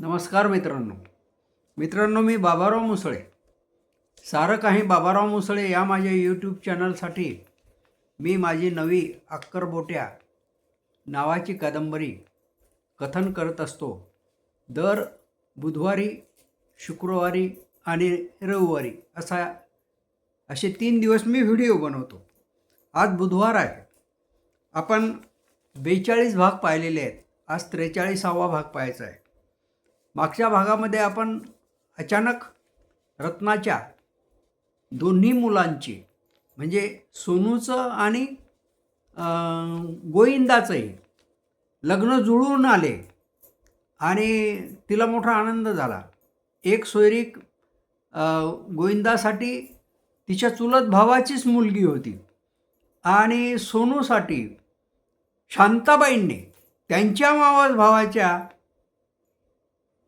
नमस्कार मित्रांनो. मित्रांनो मी बाबाराव मुसळे. सारं काही बाबाराव मुसळे या माझ्या यूट्यूब चॅनलसाठी मी माझी नवी अक्करबोट्या नावाची कादंबरी कथन करत असतो. दर बुधवारी शुक्रवारी आणि रविवारी असा असे तीन दिवस मी व्हिडिओ बनवतो. आज बुधवार आहे. आपण बेचाळीस भाग पाहिलेले आहेत. आज त्रेचाळीसावा भाग पाहायचा आहे. मागच्या भागामध्ये आपण अचानक रत्नाच्या दोन्ही मुलांची म्हणजे सोनूचं आणि गोविंदाचंही लग्न जुळून आले आणि तिला मोठा आनंद झाला. एक सोयरीक गोविंदासाठी तिच्या चुलत भावाचीच मुलगी होती आणि सोनूसाठी शांताबाईंनी त्यांच्या मावस भावाच्या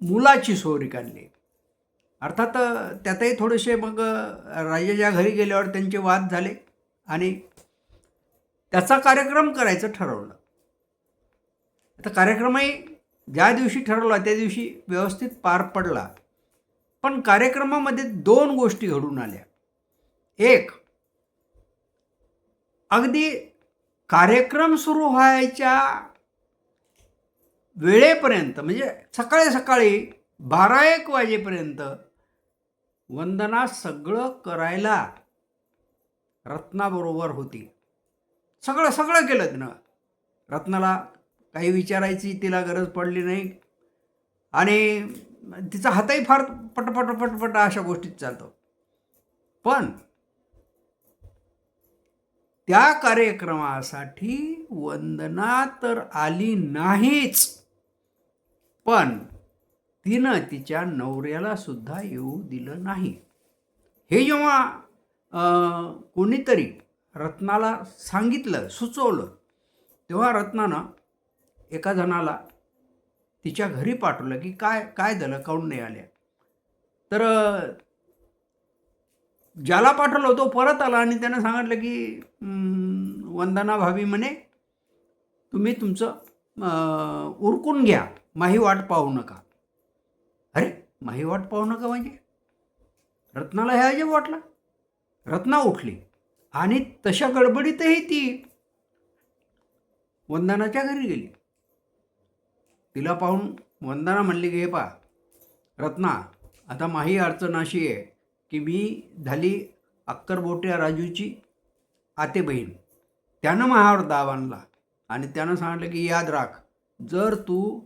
मुलाची सोयरी काढली. अर्थात त्यातही थोडेसे मग राजाच्या घरी गेल्यावर त्यांचे वाद झाले आणि त्याचा कार्यक्रम करायचं ठरवलं. आता कार्यक्रमही ज्या दिवशी ठरवला त्या दिवशी व्यवस्थित पार पडला. पण कार्यक्रमामध्ये दोन गोष्टी घडून आल्या. एक अगदी कार्यक्रम सुरू व्हायच्या वेळेपर्यंत म्हणजे सकाळी सकाळी बारा एक वाजेपर्यंत वंदना सगळं करायला रत्नाबरोबर होती. सगळं सगळं केलं तिनं. रत्नाला काही विचारायची तिला गरज पडली नाही. आणि तिचा हातही फार पटपट पटपट अशा गोष्टीत चालतो. पण त्या कार्यक्रमासाठी वंदना तर आली नाहीच. पण तिनं तिच्या नवऱ्याला सुद्धा येऊ दिलं नाही. हे जेव्हा कोणीतरी रत्नाला सांगितलं सुचवलं तेव्हा रत्नानं एका जणाला तिच्या घरी पाठवलं की काय काय झालं काऊन नाही आल्या. तर ज्याला पाठवलं तो परत आला आणि त्यानं सांगितलं की वंदना भाभी म्हणे तुम्ही तुमचं उरकून घ्या. माही वाट पाहू नका. अरे माही वाट पाहू नका म्हणजे? रत्नाला हे अजब वाटलं? रत्ना उठली. आणि तशा गडबडीतही ती वंदनाच्या घरी गेली. तिला पाहून वंदना म्हणली की हे पा रत्ना आता माही अडचण अशी आहे की मी झाली अक्करबोट्या राजूची आते बहीण त्यानं महावर दाव आणला आणि त्यानं सांगितलं की याद राख जर तू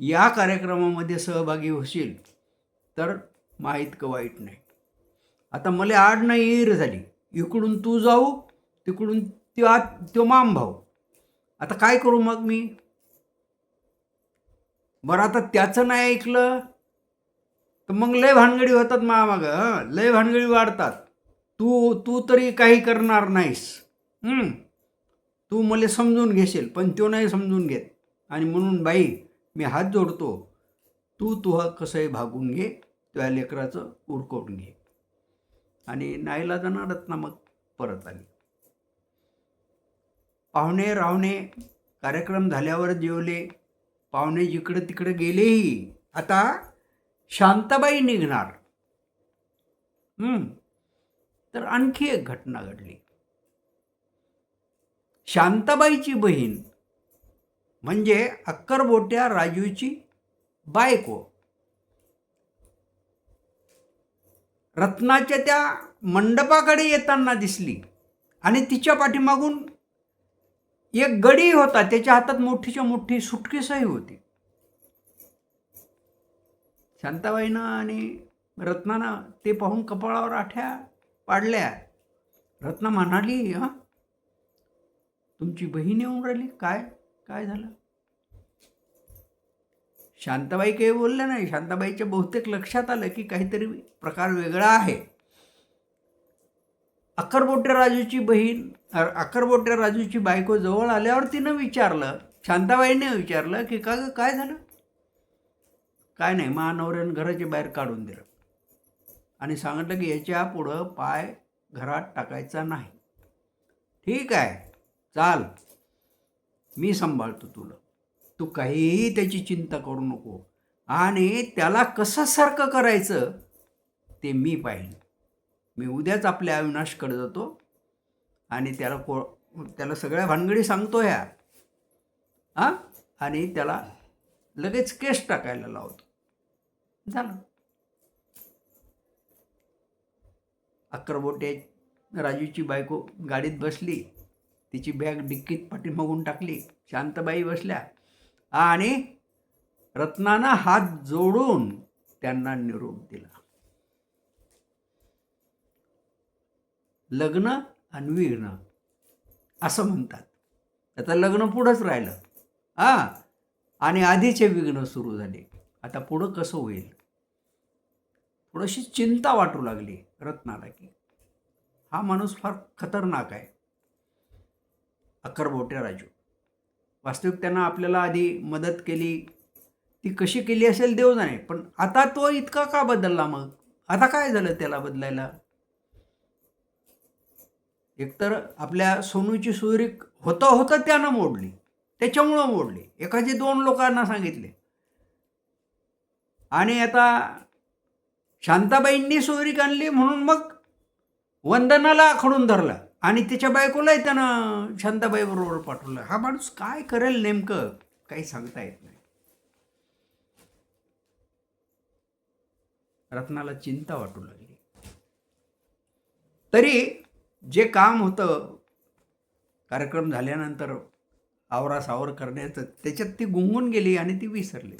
या कार्यक्रमामध्ये सहभागी होशील तर माहीतकं वाईट नाही. आता मला आड नाही ईर झाली. इकडून तू जाऊ तिकडून त्यो आ त्यो माम भाऊ. आता काय करू मग मी? बरं आता त्याचं नाही ऐकलं तर मग लय भानगडी होतात मामागं हं? लय भानगडी वाढतात. तू तू तरी काही करणार नाहीस. तू मला समजून घेशील पण तो नाही समजून घेत. आणि म्हणून बाई मी हात जोडतो. तू तुहा कसंही भागून घे त्या लेकराचं उरकवून घे. आणि नाईला जाणार रत्ना मग परत आली पाहुणे रावणे कार्यक्रम झाल्यावर जेवले. पाहुणे जिकडं तिकडं गेलेही. आता शांताबाई निघणार. तर आणखी एक घटना घडली. शांताबाईची बहीण म्हणजे अक्करबोट्या राजूची बायको. रत्नाच्या त्या मंडपाकडे येताना दिसली आणि तिच्या पाठीमागून एक गडी होता त्याच्या हातात मोठीच्या मोठी सुटकेसही होती. शांताबाईनं आणि रत्नानं ते पाहून कपाळावर आठ्या पाडल्या. रत्ना म्हणाली हां? तुमची बहीण येऊन राहिली? काय? काय झालं? शांताबाई काही बोलल्या नाही. शांताबाईच्या बहुतेक लक्षात आलं की काहीतरी प्रकार वेगळा आहे. अक्करबोटे राजूची बहीण अ, अक्करबोटे राजूची बायको जवळ आल्यावर तिनं विचारलं शांताबाईने विचारलं की का गं, काय झालं? काय नाही महानवऱ्यानं घराच्या बाहेर काढून दिलं. आणि सांगितलं की याच्या पुढं पाय घरात टाकायचा नाही. ठीक आहे चाल. मी सांभाळतो तुला. तू काहीही त्याची चिंता करू नको. आणि त्याला कसं सारखं करायचं ते मी पाहिन मी उद्याच आपल्या अविनाशकडे जातो आणि त्याला को त्याला सगळ्या भानगडी सांगतो ह्या. हां? आणि त्याला लगेच केस टाकायला लावतो. झालं. अक्करबोटे राजूची बायको गाडीत बसली. तिची बॅग डिक्कीत पाठीमागून टाकली. शांतबाई बसल्या. आणि रत्नानं हात जोडून त्यांना निरोप दिला. लग्न आणि विघ्न असं म्हणतात. आता लग्न पुढंच राहिलं. हां आणि आधीचे विघ्न सुरू झाले. आता पुढं कसं होईल? थोडीशी चिंता वाटू लागली रत्नाला की. हा माणूस फार खतरनाक आहे. अक्करबोटे राजू. वास्तविक त्यांना आपल्याला आधी मदत केली. ती कशी केली असेल देव जाणे पण आता तो इतका का बदलला मग? आता काय झालं त्याला बदलायला? एकतर आपल्या सोनूची सुरी होतं होतं त्यानं मोडली त्याच्यामुळं मोडली. एकाचे दोन लोकांना सांगितले. आणि आता शांताबाईंनी सोयरीक आणली म्हणून मग वंदनाला आखडून धरला. आणि त्याच्या बायकोलाही त्यानं शांताबाई बरोबर पाठवलं. हा माणूस काय करेल नेमकं? काही सांगता येत नाही. रत्नाला चिंता वाटू लागली. तरी जे काम होतं कार्यक्रम झाल्यानंतर आवरा सावर करण्याचं त्याच्यात ती गुंगून गेली आणि ती विसरली.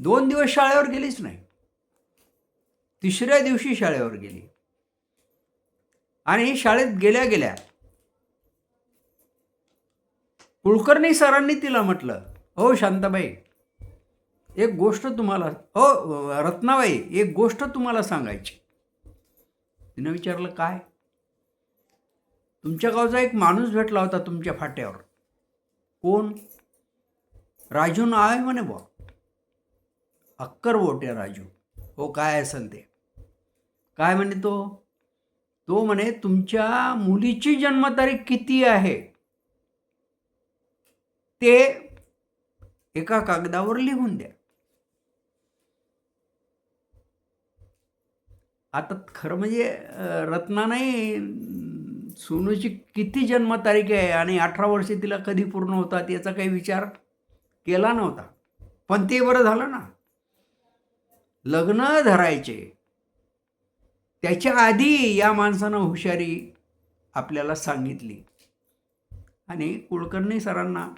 दोन दिवस शाळेवर गेलीच नाही. तिसऱ्या दिवशी शाळेवर गेली. आणि शाळेत गेल्या गेल्या. कुलकर्णी सरांनी तिला म्हटलं हो शांताबाई एक गोष्ट तुम्हाला हो रत्नाबाई एक गोष्ट तुम्हाला सांगायची. तिनं विचारलं काय? तुमच्या गावचा एक माणूस भेटला होता तुमच्या फाट्यावर. कोण? राजू नाव आहे म्हणे बुवा. अक्कर बोटे राजू. हो काय असेल ते? काय म्हणे तो? तो म्हणे तुमच्या मुलीची जन्मतारीख किती आहे? ते एका कागदावर लिहून द्या. आता खरं म्हणजे रत्ना नाही सोनूची किती जन्मतारीख आहे आणि अठरा वर्षे तिला कधी पूर्ण होतात याचा काही विचार केला नव्हता. पण ते बरं झालं ना. लग्न धरायचे. त्याच्या आधी या माणसानं हुशारी आपल्याला सांगितली. आणि कुलकर्णी सरांना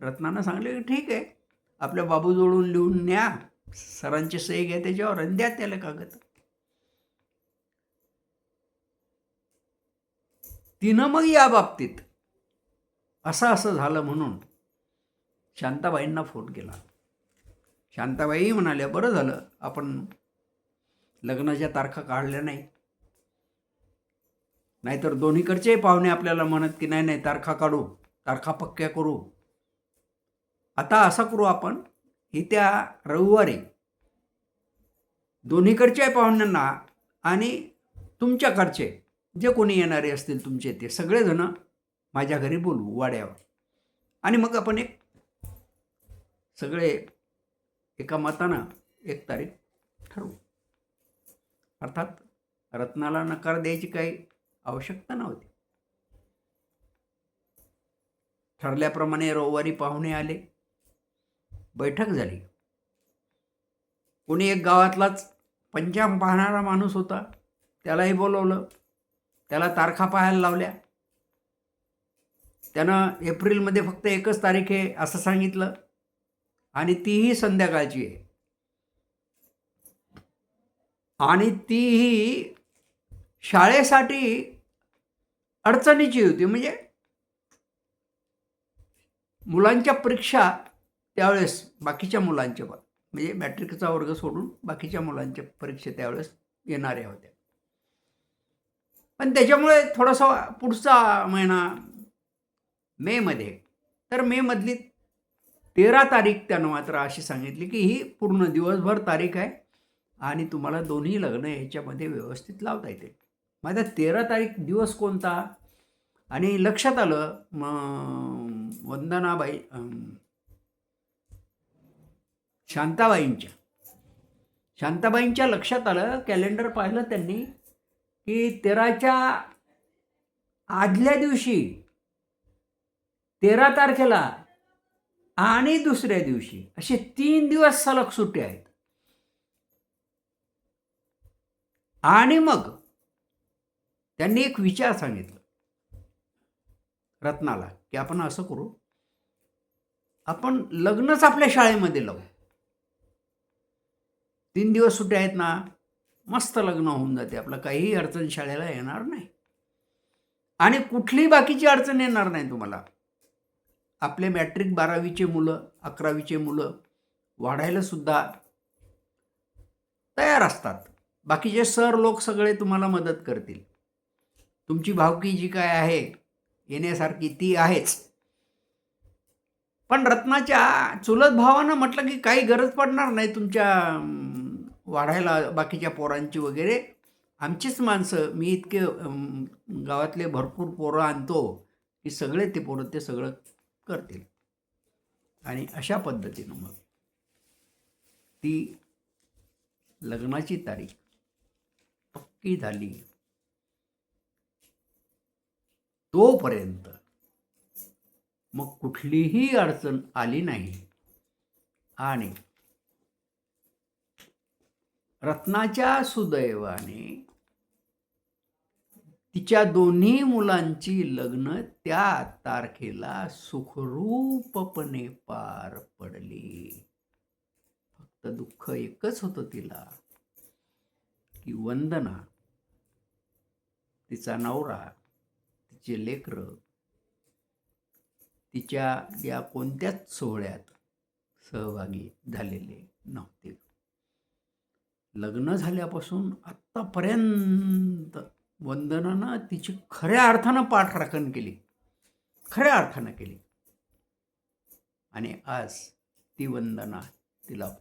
रत्नानं सांगले की ठीक आहे आपल्या बाबूजवळून लिहून न्या सरांची सही घ्या त्याच्यावर आणि द्या त्याला कागद. तिनं मग या बाबतीत असं असं झालं म्हणून शांताबाईंना फोन केला. शांताबाई म्हणाल्या बरं झालं आपण लग्नाच्या तारखा काढल्या नाही. नाहीतर दोन्हीकडचेही पाहुणे आपल्याला म्हणत की नाही नाही तारखा काढू तारखा पक्क्या करू. आता असं करू आपण येत्या रविवारी दोन्हीकडच्या पाहुण्यांना आणि तुमच्याकडचे जे कोणी येणारे असतील तुमचे ते सगळेजणं माझ्या घरी बोलू वाड्यावर. आणि मग आपण एक सगळे एका मतानं एक तारीख ठरवू. अर्थात रत्नाला नकार द्यायची काही आवश्यकता नव्हती. ठरल्याप्रमाणे रविवारी पाहुणे आले. बैठक झाली. कोणी एक गावातलाच पंचांग पाहणारा माणूस होता. त्यालाही बोलवलं. त्याला तारखा पाहायला लावल्या. त्यानं एप्रिलमध्ये फक्त एकच तारीख आहे असं सांगितलं. आणि तीही संध्याकाळची आहे. आणि तीही शाळेसाठी अडचणीची होती. म्हणजे मुलांच्या परीक्षा त्यावेळेस बाकीच्या मुलांच्या म्हणजे मॅट्रिकचा वर्ग सोडून बाकीच्या मुलांच्या परीक्षा त्यावेळेस येणाऱ्या होत्या. पण त्याच्यामुळे थोडासा पुढचा महिना मेमध्ये तर मेमधली तेरा तारीख त्यानं मात्र अशी सांगितली की ही पूर्ण दिवसभर तारीख आहे. आणि तुम्हाला दोन्ही लग्न याच्यामध्ये व्यवस्थित लावता येतील. माझा तेरा तारीख दिवस कोणता? आणि लक्षात आलं म वंदनाबाई अं, शांताबाईंच्या. शांताबाईंच्या लक्षात आलं कॅलेंडर पाहिलं त्यांनी की तेराच्या आदल्या दिवशी तेरा तारखेला आणि दुसऱ्या दिवशी असे तीन दिवस सलग सुट्टे आहेत. आणि मग त्यांनी एक विचार सांगितला रत्नाला की आपण असं करू आपण लग्नच आपल्या शाळेमध्ये लावू. तीन दिवस सुट्या आहेत ना मस्त लग्न होऊन जाते आपलं काहीही अडचण शाळेला येणार नाही. आणि कुठलीही बाकीची अडचण येणार नाही तुम्हाला. आपले मॅट्रिक बारावीचे मुलं अकरावीचे मुलं वाढायला सुद्धा तयार असतात. बाकीचे सर लोक सगळे तुम्हाला मदत करतील. तुमची भावकी जी काय आहे येण्यासारखी ती आहेच. पण रत्नाच्या चुलत भावानं म्हटलं की काही गरज पडणार नाही तुमच्या वाढायला बाकीच्या पोरांची वगैरे. आमचीच माणसं मी इतके गावातले भरपूर पोरं आणतो की सगळे ते पोरं ते सगळं करतील. आणि अशा पद्धतीनं मग ती लग्नाची तारीख की झाली. तोपर्यंत मग कुठलीही अडचण आली नाही. आणि रत्नाच्या सुदैवाने तिच्या दोन्ही मुलांची लग्न त्या तारखेला सुखरूपपणे पार पडली. फक्त दुःख एकच होतं तिला की वंदना. तिचा नवरा तिचे लेकरं तिच्या या कोणत्याच सोहळ्यात सहभागी झालेले नव्हते. लग्न झाल्यापासून आत्तापर्यंत वंदनानं तिची खऱ्या अर्थानं पाठराखण केली. खऱ्या अर्थानं केली. आणि आज ती वंदना तिला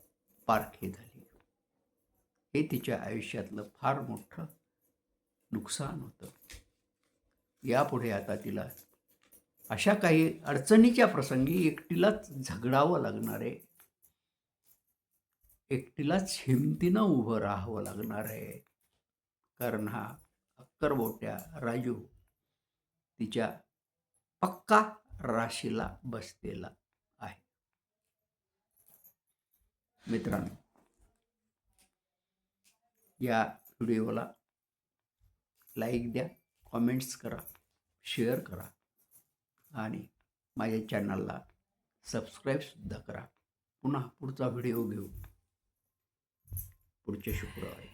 पारखी झाली. हे तिच्या आयुष्यातलं फार मोठं नुकसान होतं. यापुढे आता तिला अशा काही अडचणीच्या प्रसंगी एकटीलाच झगडावं लागणार आहे. एकटीलाच हिमतीनं उभं राहावं लागणार आहे. कारण हा अक्करबोट्या राजू तिच्या पक्का राशीला बसलेला आहे. मित्रांनो या व्हिडिओला लाईक द्या कॉमेंट्स करा शेअर करा आणि माझ्या चॅनलला सबस्क्राईबसुद्धा करा. पुन्हा पुढचा व्हिडिओ घेऊ. पुढच्या शुक्रवारी.